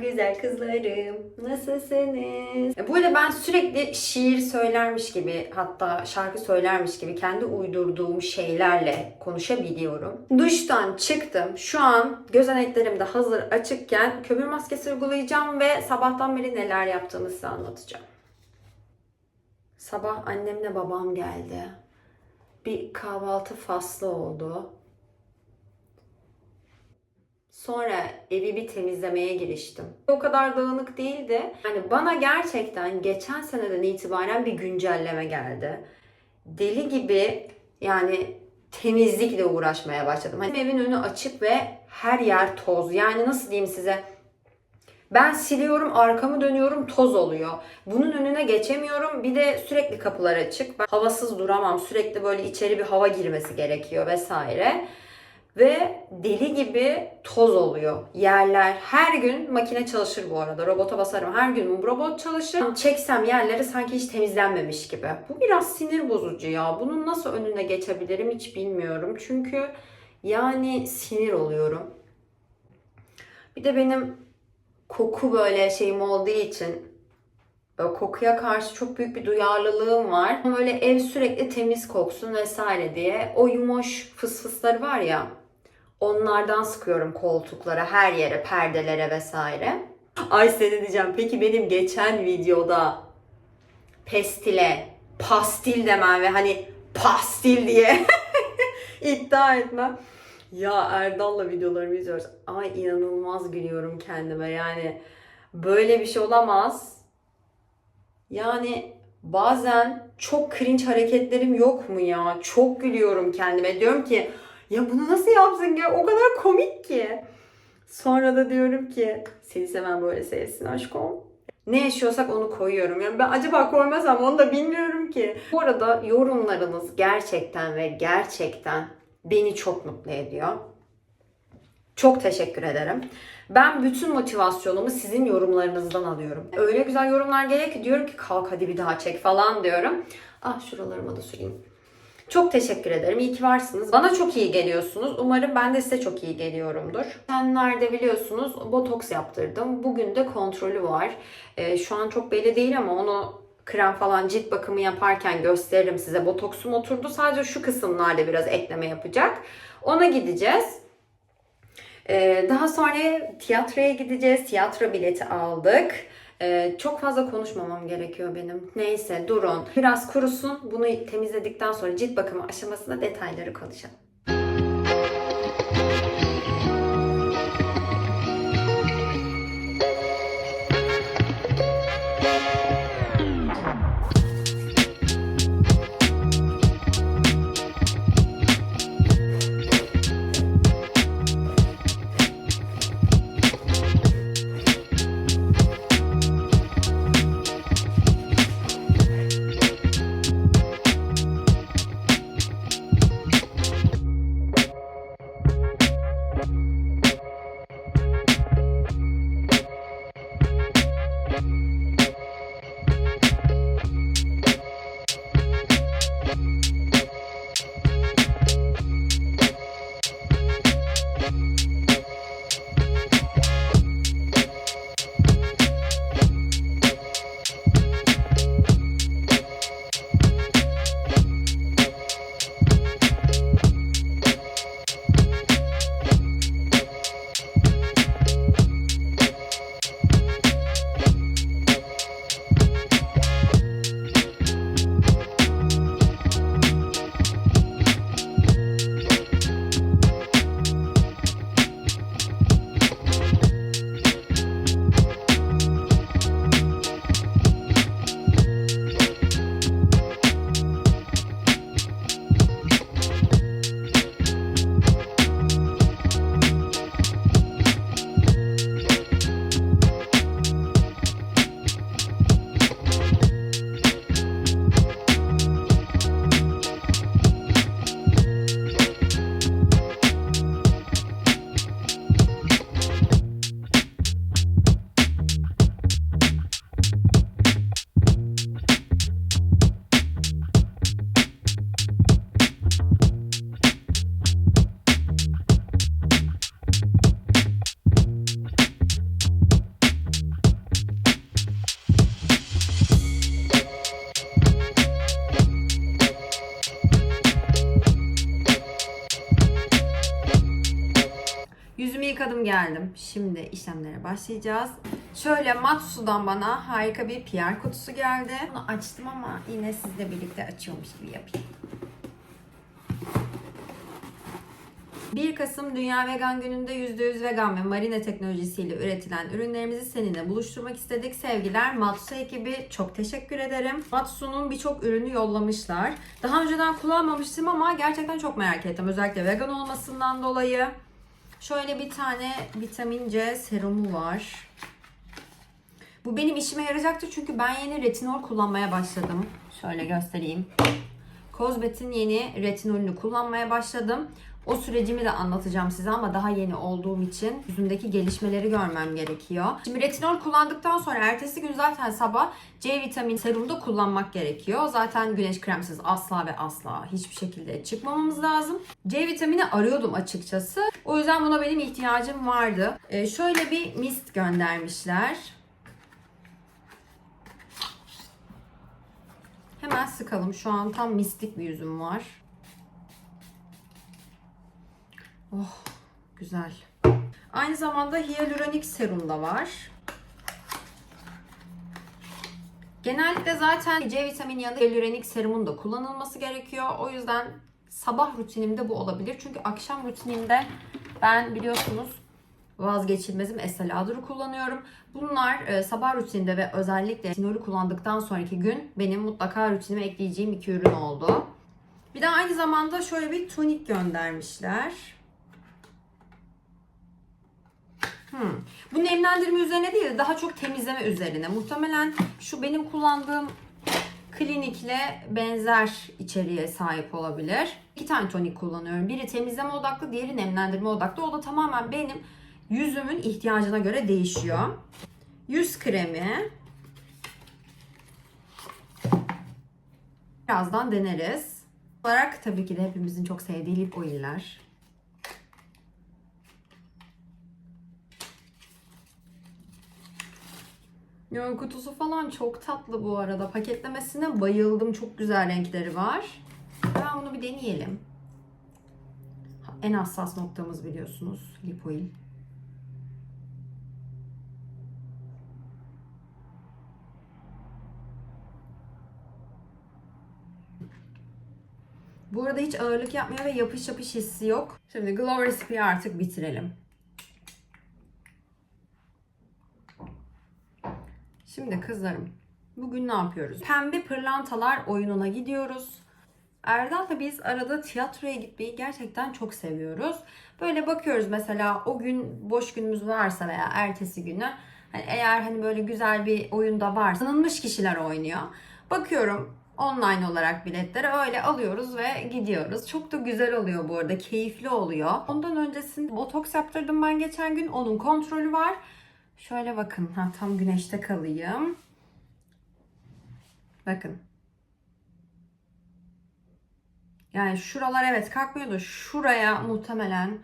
Güzel kızlarım. Nasılsınız? Arada ben sürekli şiir söylermiş gibi hatta şarkı söylermiş gibi kendi uydurduğum şeylerle konuşabiliyorum. Duştan çıktım. Şu an gözeneklerim de hazır açıkken kömür maskesi uygulayacağım ve sabahtan beri neler yaptığımı size anlatacağım. Sabah annemle babam geldi. Bir kahvaltı faslı oldu. Sonra evi bir temizlemeye giriştim. O kadar dağınık değildi. Yani bana gerçekten geçen seneden itibaren bir güncelleme geldi. Deli gibi yani temizlikle uğraşmaya başladım. Hani evin önü açık ve her yer toz. Yani nasıl diyeyim size? Ben siliyorum, arkamı dönüyorum, toz oluyor. Bunun önüne geçemiyorum. Bir de sürekli kapılar açık. Ben havasız duramam. Sürekli böyle içeri bir hava girmesi gerekiyor vesaire. Ve deli gibi toz oluyor. Yerler her gün makine çalışır bu arada. Robota basarım. Her gün robot çalışır. Çeksem yerleri sanki hiç temizlenmemiş gibi. Bu biraz sinir bozucu ya. Bunun nasıl önüne geçebilirim hiç bilmiyorum. Çünkü yani sinir oluyorum. Bir de benim koku böyle şeyim olduğu için kokuya karşı çok büyük bir duyarlılığım var. Böyle ev sürekli temiz koksun vesaire diye o yumoş fısfısları var ya onlardan sıkıyorum koltuklara, her yere, perdelere vesaire. Ay seni diyeceğim. Peki benim geçen videoda pestile, pastil demem ve hani pastil diye iddia etmem. Ya Erdal'la videolarımı izliyoruz. Ay inanılmaz gülüyorum kendime. Yani böyle bir şey olamaz. Yani bazen çok cringe hareketlerim yok mu ya? Çok gülüyorum kendime. Diyorum ki ya bunu nasıl yapsın ya? O kadar komik ki. Sonra da diyorum ki seni seven böyle sevsin aşkım. Ne yaşıyorsak onu koyuyorum. Yani ben acaba koymasam onu da bilmiyorum ki. Bu arada yorumlarınız gerçekten ve gerçekten beni çok mutlu ediyor. Çok teşekkür ederim. Ben bütün motivasyonumu sizin yorumlarınızdan alıyorum. Öyle güzel yorumlar geliyor ki diyorum ki kalk hadi bir daha çek falan diyorum. Ah şuralarıma da süreyim. Çok teşekkür ederim. İyi ki varsınız. Bana çok iyi geliyorsunuz. Umarım ben de size çok iyi geliyorumdur. Geçenlerde biliyorsunuz botoks yaptırdım. Bugün de kontrolü var. Ee, şu an çok belli değil ama onu krem falan cilt bakımı yaparken gösteririm size. Botoksum oturdu. Sadece şu kısımlarda biraz ekleme yapacak. Ona gideceğiz. Ee, daha sonra tiyatroya gideceğiz. Tiyatro bileti aldık. Ee, çok fazla konuşmamam gerekiyor benim. Neyse durun. Biraz kurusun. Bunu temizledikten sonra cilt bakımı aşamasında detayları konuşalım. Yüzümü yıkadım geldim. Şimdi işlemlere başlayacağız. Şöyle mat sudan bana harika bir PR kutusu geldi. Bunu açtım ama yine sizle birlikte açıyormuş gibi yapayım. 1 Kasım Dünya Vegan Günü'nde %100 vegan ve marine teknolojisiyle üretilen ürünlerimizi seninle buluşturmak istedik. Sevgiler Matsu ekibi çok teşekkür ederim. Matsu'nun birçok ürünü yollamışlar. Daha önceden kullanmamıştım ama gerçekten çok merak ettim. Özellikle vegan olmasından dolayı. Şöyle bir tane vitamin C serumu var. Bu benim işime yarayacaktır çünkü ben yeni retinol kullanmaya başladım. Şöyle göstereyim. Kozbet'in yeni retinolünü kullanmaya başladım. O sürecimi de anlatacağım size ama daha yeni olduğum için yüzümdeki gelişmeleri görmem gerekiyor. Şimdi retinol kullandıktan sonra ertesi gün zaten sabah C vitamini serumu da kullanmak gerekiyor. Zaten güneş kremsiz asla ve asla hiçbir şekilde çıkmamamız lazım. C vitamini arıyordum açıkçası. O yüzden buna benim ihtiyacım vardı. Ee, şöyle bir mist göndermişler. Hemen sıkalım. Şu an tam mistik bir yüzüm var. Oh güzel. Aynı zamanda hyaluronik serum da var. Genellikle zaten C vitamini yanında hyaluronik serumun da kullanılması gerekiyor. O yüzden sabah rutinimde bu olabilir. Çünkü akşam rutinimde ben biliyorsunuz vazgeçilmezim Estee Lauder'ı kullanıyorum. Bunlar e, sabah rutininde ve özellikle retinolü kullandıktan sonraki gün benim mutlaka rutinime ekleyeceğim iki ürün oldu. Bir de aynı zamanda şöyle bir tonik göndermişler. Hmm. Bu nemlendirme üzerine değil de daha çok temizleme üzerine. Muhtemelen şu benim kullandığım klinikle benzer içeriğe sahip olabilir. İki tane tonik kullanıyorum. Biri temizleme odaklı, diğeri nemlendirme odaklı. O da tamamen benim yüzümün ihtiyacına göre değişiyor. Yüz kremi. Birazdan deneriz. Olarak tabii ki de hepimizin çok sevdiği lip oiller. Ya kutusu falan çok tatlı bu arada. Paketlemesine bayıldım. Çok güzel renkleri var. Ben bunu bir deneyelim. En hassas noktamız biliyorsunuz. Lip oil. Bu arada hiç ağırlık yapmıyor ve yapış yapış hissi yok. Şimdi Glow Recipe'yi artık bitirelim. Şimdi kızlarım bugün ne yapıyoruz? Pembe pırlantalar oyununa gidiyoruz. Erdal'la biz arada tiyatroya gitmeyi gerçekten çok seviyoruz. Böyle bakıyoruz mesela o gün boş günümüz varsa veya ertesi günü hani eğer hani böyle güzel bir oyunda varsa tanınmış kişiler oynuyor. Bakıyorum online olarak biletleri öyle alıyoruz ve gidiyoruz. Çok da güzel oluyor bu arada. Keyifli oluyor. Ondan öncesinde botoks yaptırdım ben geçen gün. Onun kontrolü var. Şöyle bakın. Ha, tam güneşte kalayım. Bakın. Yani şuralar evet kalkmıyor da şuraya muhtemelen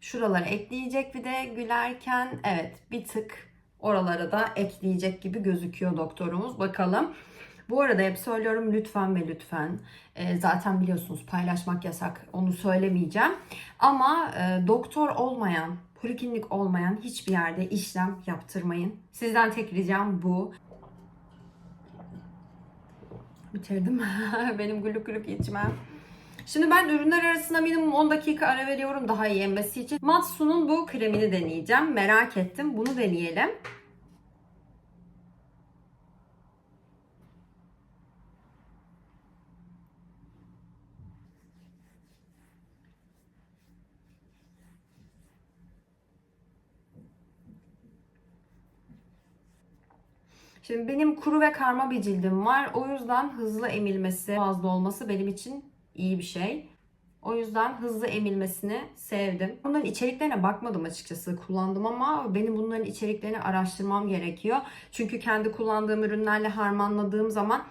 şuraları ekleyecek bir de gülerken evet bir tık oralara da ekleyecek gibi gözüküyor doktorumuz. Bakalım. Bu arada hep söylüyorum lütfen ve lütfen. E, zaten biliyorsunuz paylaşmak yasak. Onu söylemeyeceğim. Ama e, doktor olmayan, poliklinik olmayan hiçbir yerde işlem yaptırmayın. Sizden tek ricam bu. Bitirdim. Benim gülük gülük içmem. Şimdi ben ürünler arasında minimum 10 dakika ara veriyorum daha iyi emmesi için. Matsu'nun bu kremini deneyeceğim. Merak ettim. Bunu deneyelim. Şimdi benim kuru ve karma bir cildim var. O yüzden hızlı emilmesi, fazla olması benim için iyi bir şey. O yüzden hızlı emilmesini sevdim. Bunların içeriklerine bakmadım açıkçası. Kullandım ama benim bunların içeriklerini araştırmam gerekiyor. Çünkü kendi kullandığım ürünlerle harmanladığım zaman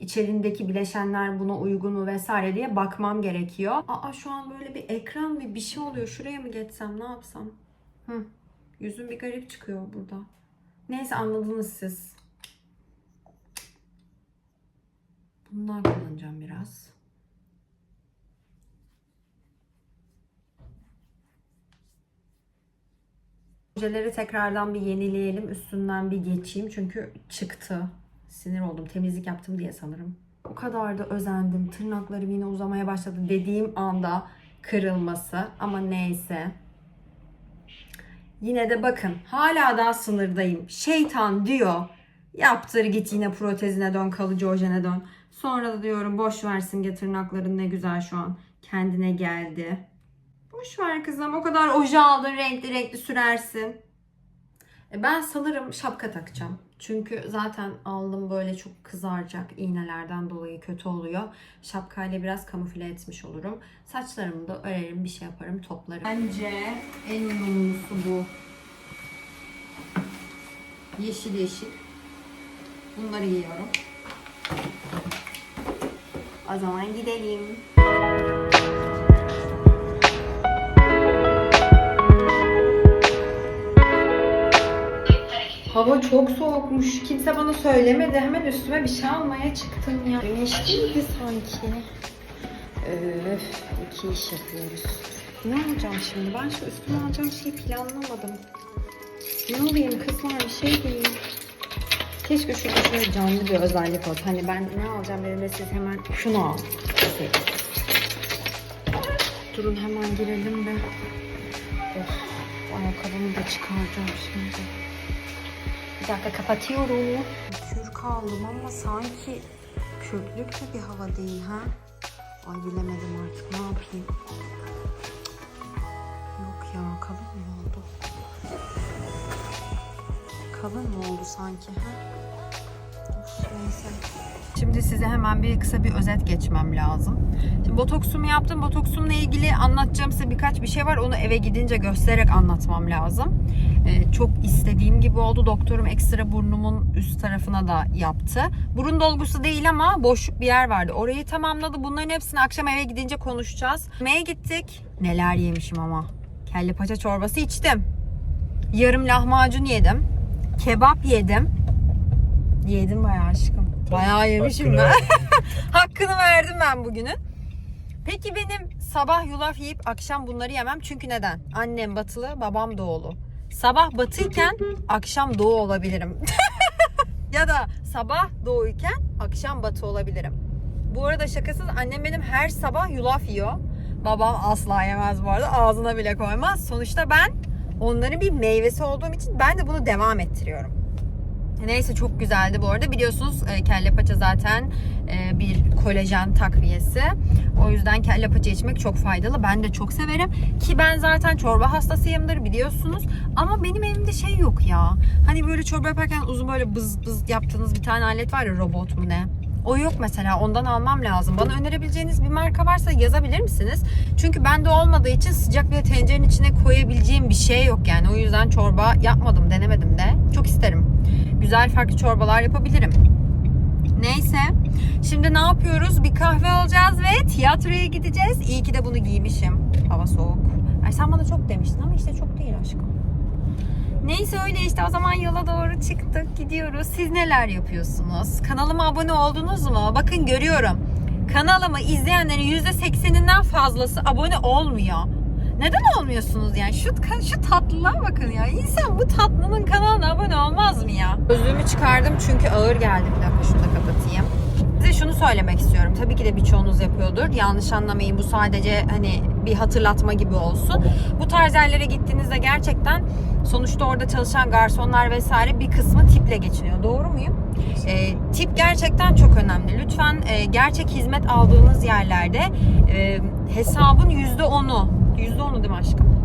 içerindeki bileşenler buna uygun mu vesaire diye bakmam gerekiyor. Aa şu an böyle bir ekran bir bir şey oluyor. Şuraya mı geçsem ne yapsam? Hı. Yüzüm bir garip çıkıyor burada. Neyse anladınız siz. Bundan kullanacağım biraz. Ojeleri tekrardan bir yenileyelim. Üstünden bir geçeyim. Çünkü çıktı. Sinir oldum. Temizlik yaptım diye sanırım. O kadar da özendim. Tırnaklarım yine uzamaya başladı dediğim anda kırılması. Ama neyse. Yine de bakın hala daha sınırdayım. Şeytan diyor. Yaptır git yine protezine dön kalıcı ojene dön. Sonra da diyorum boş versin ge tırnakların ne güzel şu an. Kendine geldi. Boş ver kızım o kadar oje aldın renkli renkli sürersin. E ben sanırım şapka takacağım. Çünkü zaten alnım böyle çok kızaracak iğnelerden dolayı kötü oluyor. Şapkayla biraz kamufle etmiş olurum. Saçlarımı da örerim bir şey yaparım toplarım. Bence en uyumlusu bu. Yeşil yeşil. Bunları giyiyorum. O zaman gidelim. Hava çok soğukmuş. Kimse bana söylemedi. Hemen üstüme bir şey almaya çıktım ya. Güneş değildi sanki. Öf, iki iş yapıyoruz. Ne alacağım şimdi? Ben şu üstüme alacağım şeyi planlamadım. Ne alayım kızlar bir şey değil. Keşke şurada şöyle canlı bir özellik olsa. Hani ben ne alacağım dediğimde siz hemen şunu al. Durun hemen girelim de. Of, ayakkabımı da çıkaracağım şimdi. Bir dakika kapatıyorum. Kürk aldım ama sanki kürklük de bir hava değil ha. Ay bilemedim artık ne yapayım. Yok ya kalın mı oldu? Kalın mı oldu sanki ha? Şimdi size hemen bir kısa bir özet geçmem lazım. Şimdi botoksumu yaptım. Botoksumla ilgili anlatacağım size birkaç bir şey var. Onu eve gidince göstererek anlatmam lazım. Ee, çok istediğim gibi oldu. Doktorum ekstra burnumun üst tarafına da yaptı. Burun dolgusu değil ama boşluk bir yer vardı. Orayı tamamladı. Bunların hepsini akşam eve gidince konuşacağız. Yemeğe gittik. Neler yemişim ama. Kelle paça çorbası içtim. Yarım lahmacun yedim. Kebap yedim. Yedim bayağı aşkım. Bayağı yemişim ben. Hakkını verdim ben bugünün. Peki benim sabah yulaf yiyip akşam bunları yemem çünkü neden? Annem batılı, babam doğulu. Sabah batıyken akşam doğu olabilirim. ya da sabah doğuyken akşam batı olabilirim. Bu arada şakasız annem benim her sabah yulaf yiyor. Babam asla yemez bu arada. Ağzına bile koymaz. Sonuçta ben onların bir meyvesi olduğum için ben de bunu devam ettiriyorum. Neyse çok güzeldi bu arada. Biliyorsunuz e, kelle paça zaten e, bir kolajen takviyesi. O yüzden kelle paça içmek çok faydalı. Ben de çok severim. Ki ben zaten çorba hastasıyımdır biliyorsunuz. Ama benim evimde şey yok ya. Hani böyle çorba yaparken uzun böyle bız bız yaptığınız bir tane alet var ya robot mu ne? O yok mesela ondan almam lazım. Bana önerebileceğiniz bir marka varsa yazabilir misiniz? Çünkü bende olmadığı için sıcak bir tencerenin içine koyabileceğim bir şey yok yani. O yüzden çorba yapmadım, denemedim de. Çok isterim. Güzel farklı çorbalar yapabilirim. Neyse. Şimdi ne yapıyoruz? Bir kahve alacağız ve tiyatroya gideceğiz. İyi ki de bunu giymişim. Hava soğuk. Ay sen bana çok demiştin ama işte çok değil aşkım. Neyse öyle işte o zaman yola doğru çıktık gidiyoruz. Siz neler yapıyorsunuz? Kanalıma abone oldunuz mu? Bakın görüyorum. Kanalımı izleyenlerin %80'inden fazlası abone olmuyor. Neden olmuyorsunuz yani? Şu, şu tatlılığa bakın ya. İnsan bu tatlının kanalına abone olmaz mı ya? Gözlüğümü çıkardım çünkü ağır geldi. Bir dakika şunu da kapatayım. Size şunu söylemek istiyorum. Tabii ki de birçoğunuz yapıyordur. Yanlış anlamayın. Bu sadece hani bir hatırlatma gibi olsun. Bu tarz yerlere gittiğinizde gerçekten sonuçta orada çalışan garsonlar vesaire bir kısmı tiple geçiniyor. Doğru muyum? E, tip gerçekten çok önemli. Lütfen e, gerçek hizmet aldığınız yerlerde e, hesabın %10'u %10'u değil mi aşkım?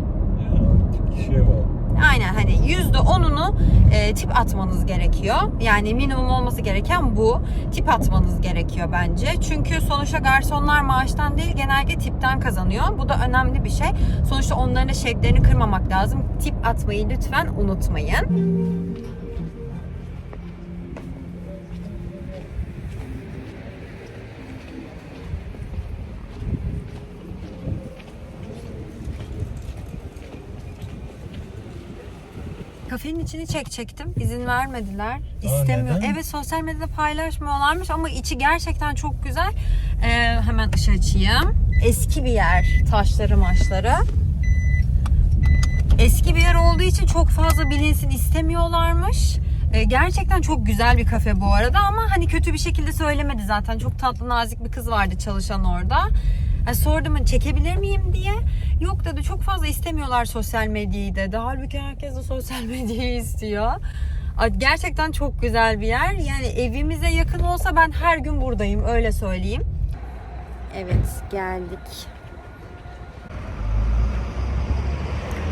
Aynen hani yüzde onunu e, tip atmanız gerekiyor. Yani minimum olması gereken bu. Tip atmanız gerekiyor bence. Çünkü sonuçta garsonlar maaştan değil genellikle tipten kazanıyor. Bu da önemli bir şey. Sonuçta onların şevklerini kırmamak lazım. Tip atmayı lütfen unutmayın. Kafenin içini çekecektim. İzin vermediler. İstemiyor. neden? Evet sosyal medyada paylaşmıyorlarmış ama içi gerçekten çok güzel. Ee, hemen ışığı açayım. Eski bir yer. Taşları maçları. Eski bir yer olduğu için çok fazla bilinsin istemiyorlarmış. Ee, gerçekten çok güzel bir kafe bu arada ama hani kötü bir şekilde söylemedi zaten. Çok tatlı nazik bir kız vardı çalışan orada. Yani sordum hani çekebilir miyim diye. Yok dedi çok fazla istemiyorlar sosyal medyayı dedi. Halbuki herkes de sosyal medyayı istiyor. Gerçekten çok güzel bir yer. Yani evimize yakın olsa ben her gün buradayım öyle söyleyeyim. Evet geldik.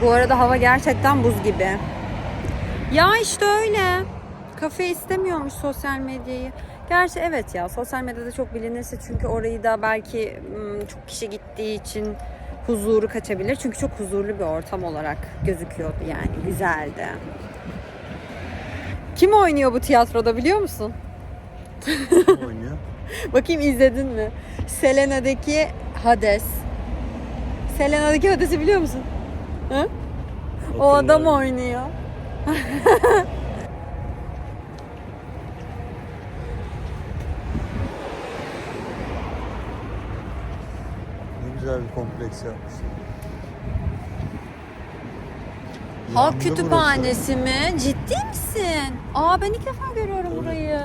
Bu arada hava gerçekten buz gibi. Ya işte öyle. Kafe istemiyormuş sosyal medyayı. Gerçi evet ya sosyal medyada çok bilinirse çünkü orayı da belki çok kişi gittiği için huzuru kaçabilir. Çünkü çok huzurlu bir ortam olarak gözüküyordu yani güzeldi. Kim oynuyor bu tiyatroda biliyor musun? oynuyor? Bakayım izledin mi? Selena'daki Hades. Selena'daki Hades'i biliyor musun? Hı? O adam oynuyor. güzel bir kompleks yapmışlar. Halk Yandı kütüphanesi mi? Ciddi misin? Aa ben ilk defa görüyorum burayı.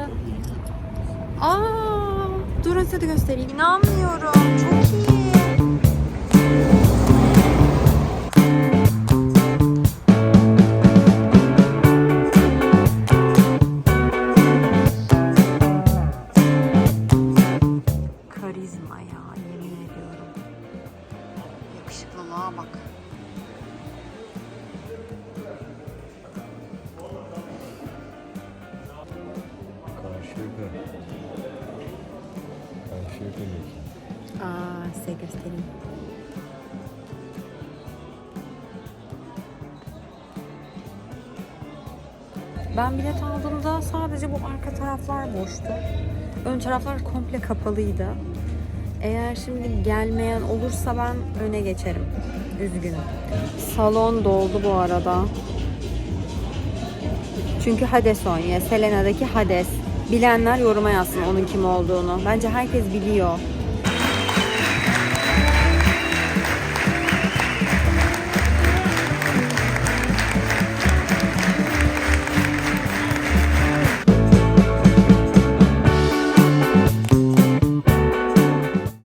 Aa, durun size de göstereyim. İnanmıyorum. Çok iyi. Taraflar boştu. Ön taraflar komple kapalıydı. Eğer şimdi gelmeyen olursa ben öne geçerim. Üzgünüm. Salon doldu bu arada. Çünkü Hades oynuyor. Selena'daki Hades. Bilenler yoruma yazsın onun kim olduğunu. Bence herkes biliyor.